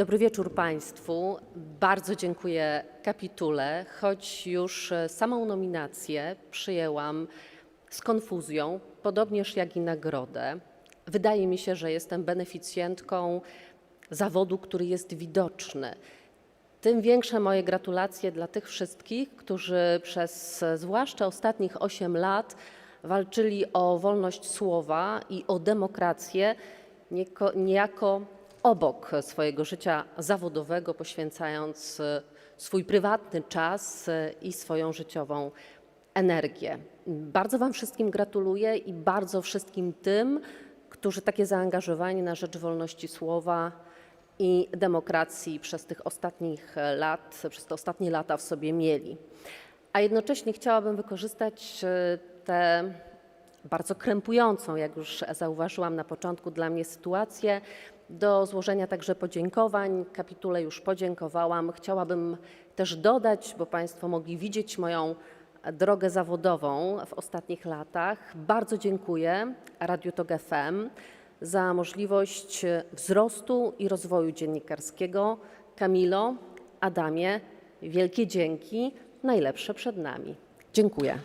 Dobry wieczór Państwu. Bardzo dziękuję kapitule, choć już e, samą nominację przyjęłam z konfuzją, podobnież jak i nagrodę. Wydaje mi się, że jestem beneficjentką zawodu, który jest widoczny. Tym większe moje gratulacje dla tych wszystkich, którzy przez e, zwłaszcza ostatnich 8 lat walczyli o wolność słowa i o demokrację, niejako obok swojego życia zawodowego, poświęcając e, swój prywatny czas e, i swoją życiową energię. Bardzo Wam wszystkim gratuluję i bardzo wszystkim tym, którzy takie zaangażowanie na rzecz wolności słowa i demokracji przez tych ostatnich e, lat, przez te ostatnie lata w sobie mieli. A jednocześnie chciałabym wykorzystać e, tę bardzo krępującą, jak już zauważyłam na początku dla mnie sytuację, do złożenia także podziękowań. Kapitule już podziękowałam. Chciałabym też dodać, bo Państwo mogli widzieć moją drogę zawodową w ostatnich latach. Bardzo dziękuję Radiu Tok FM za możliwość wzrostu i rozwoju dziennikarskiego. Kamilo, Adamie, wielkie dzięki. Najlepsze przed nami. Dziękuję.